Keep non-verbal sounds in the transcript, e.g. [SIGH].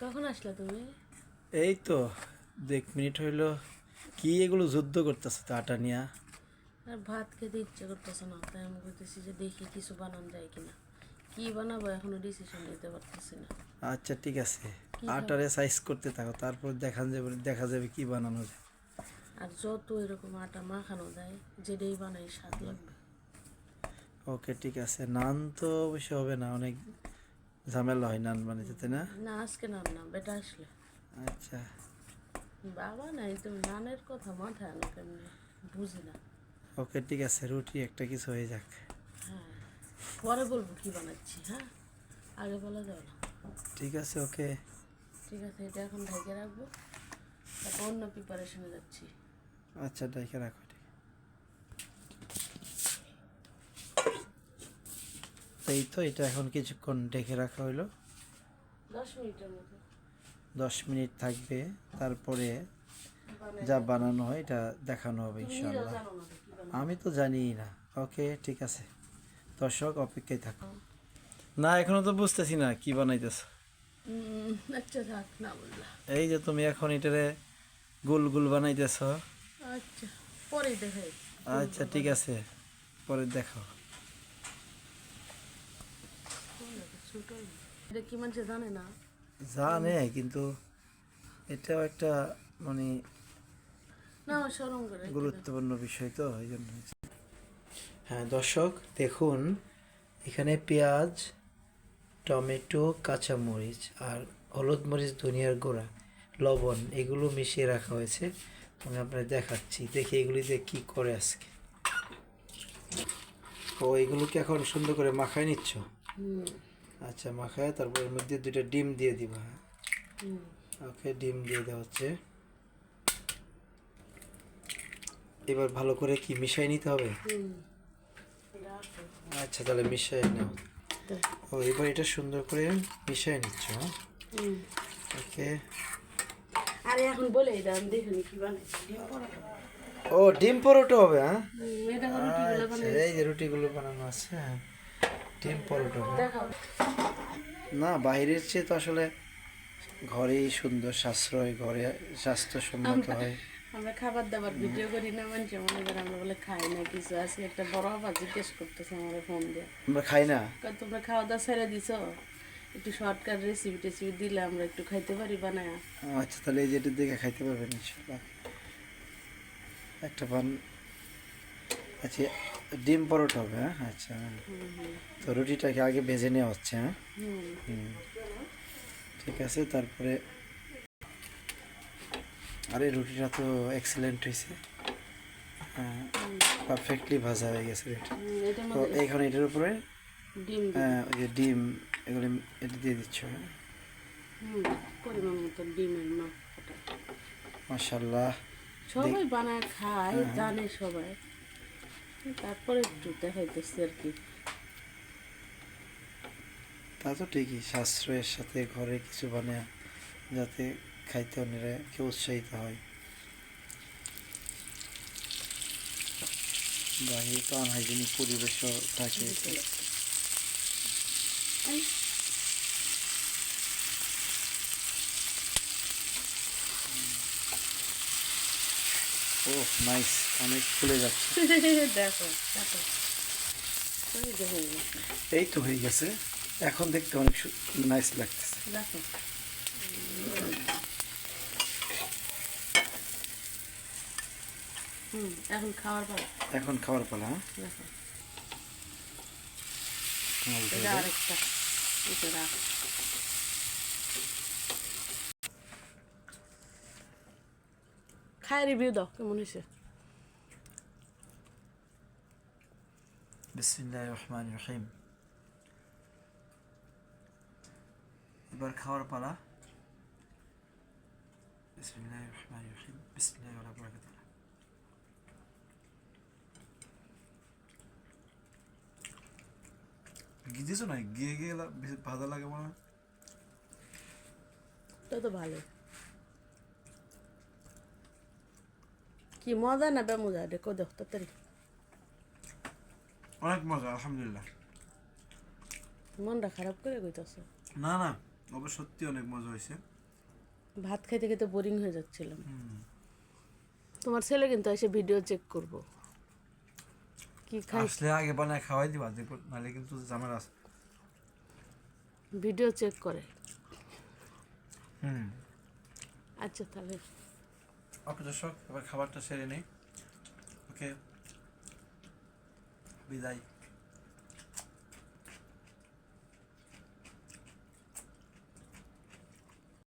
কখন আসলে তুমি? এই তো দেখ মিনিট হইল কি এগুলো যুদ্ধ করতেছে তো আটা নিয়া। আর ভাত খেতে ইচ্ছে করতেছে না তাই আমি বলতেছি যে দেখি কিছু বানানো যায় কিনা। কি বানাবো এখনও ডিসিশন নিতে পারতেছি না। আচ্ছা ঠিক আছে। আটারে সাইজ করতে থাকো তারপর দেখা যাবে দেখা যাবে কি বানানো যায়। আর যত এরকম আটা মাখানো যায় যেটাই বানাই স্বাদ লাগবে। ওকে ঠিক আছে। নান তো অবশ্য হবে না অনেক ঝামেলা হয় নান বানাইতে তাই না? না আজকে নান না বেটা আসলে। আচ্ছা। বাবা নাই তুমি নানের কথা মাথায় আনো কেমনি? বুঝি না। ওকে ঠিক আছে রুটি একটা কিছু হয়ে যাক। হ্যাঁ পরে বলব কি বানাচ্ছি হ্যাঁ? আগে বলা যাবে না। ঠিক আছে ওকে। ঠিক আছে এটা এখন ঢেকে রাখব। তারপর অন্য প্রিপারেশনে যাচ্ছি। আচ্ছা ডাইকে রাখো ঠিক এই তো এটা এখন কিছুক্ষণ ডেকে রাখা হইল। দশ মিনিটের মতো। দশ মিনিট থাকবে তারপরে যা বানানো হয় এটা দেখানো হবে ইনশাল্লাহ। আমি তো জানি না। ওকে ঠিক আছে। দর্শক অপেক্ষায় থাকো। না এখনও তো বুঝতেছি না কি বানাইতেছ। আচ্ছা এই যে তুমি এখন এটারে গোল গোল বানাইতেছ। আচ্ছা পরে দেখাই। আচ্ছা ঠিক আছে। পরে দেখো এটা কি মানুষ জানে না জানে কিন্তু এটাও একটা মানে না আমার করে গুরুত্বপূর্ণ বিষয় তো এই জন্য হ্যাঁ দর্শক দেখুন এখানে পেঁয়াজ টমেটো কাঁচামরিচ আর হলুদ মরিচ ধনিয়ার গুঁড়া লবণ এগুলো মিশিয়ে রাখা হয়েছে। আমি আপনার দেখাচ্ছি দেখি এগুলিতে কি করে আজকে। ও এগুলোকে এখন সুন্দর করে মাখায় নিচ্ছ? হুম। আচ্ছা মাখায় তারপর এর মধ্যে দুটো ডিম দিয়ে দিবা হুম। ওকে ডিম দিয়ে দেওয়া হচ্ছে। এবার ভালো করে কি মিশাই নিতে হবে? আচ্ছা তাহলে মিশাই নাও। ও এবার এটা সুন্দর করে মিশাই নিচ্ছ হ্যাঁ। ওকে। আরে এখন বলে আমি দেখিনি কি। ও ডিম পরোটা হবে হ্যাঁ? আচ্ছা এই যে রুটিগুলো বানানো আছে হ্যাঁ। ডিম পরোটা না বাইরের চেয়ে তো আসলে ঘরেই সুন্দর সাশ্রয় ঘরে স্বাস্থ্যসম্মত হয়। আমরা খাবার দাবার ভিডিও করি না মনে করে আমরা বলে খাই না কিছু আজকে একটা বড় আবার জিজ্ঞেস করতেছে আমার ফোন দিয়ে। আমরা খাই না? কয়, তোমরা খাওয়া দাওয়া ছেড়ে দিছো? একটু শর্টকাট রেসিপি টেসিপি দিলে আমরা একটু খাইতে পারি বানায়? আচ্ছা তাহলে এই যেটা দেখে খাইতে পারবেন ইনশাল্লাহ। একটা পান। আচ্ছা ডিম পরোটা হবে হ্যাঁ? আচ্ছা। তো রুটিটাকে আগে ভেজে নেওয়া হচ্ছে হ্যাঁ। ঠিক আছে তারপরে আরে রুটিটা তো এক্সেলেন্ট হয়েছে। হ্যাঁ পারফেক্টলি ভাজা হয়ে গেছে রুটি তো এইখানে এটার উপরে। হ্যাঁ, ওই যে ডিম এগুলো এটা দিয়ে দিচ্ছ হ্যাঁ? হুম পরিমাণ মতো ডিমের মাপটা। মাসাল্লাহ সবাই বানায় খায় জানে সবাই। তারপরে একটু দেখাইতেছি আর কি। তা তো ঠিকই সাশ্রয়ের সাথে ঘরে কিছু বানিয়ে যাতে খাইতে অন্যরা কেউ উৎসাহিত হয়। বাইরে তো আনহাইজেনিক পরিবেশও থাকে। ও নাইস অনেক ফুলে যাচ্ছে। [LAUGHS] দেখো এই তো হয়ে গেছে। এখন দেখতে অনেক নাইস লাগতেছে। দেখো। হুম এখন খাওয়ার পর এখন খাওয়ার পালা হ্যাঁ? খায় রিভিউ দাও কেমন হয়েছে? বিসমিল্লাহ রহমান রহিম এবার খাওয়ার পালা বিসমিল্লাহ রহমান রহিম বিসমিল্লাহ বরাকাতুল্লাহ না গিয়ে গিয়ে ভালো লাগে মনে হয় তো ভালো কি মজা না বেমজা দেখো দেখো তাড়াতাড়ি অনেক মজা আলহামদুলিল্লাহ। মনটা খারাপ করে কইতাছ? না না অবশ্য সত্যি অনেক মজা হয়েছে। ভাত খাইতে খেতে বোরিং হয়ে যাচ্ছিলাম। হুম। তোমার ছেলে কিন্তু এসে ভিডিও চেক করব। কি খাই? আসলে আগে বানায় খাওয়াই দিবা দেখো নাহলে কিন্তু জামার আছে। ভিডিও চেক করে। হুম। আচ্ছা তাহলে। ওকে দর্শক এবার খাবারটা সেরে নেই। ওকে। বিদায়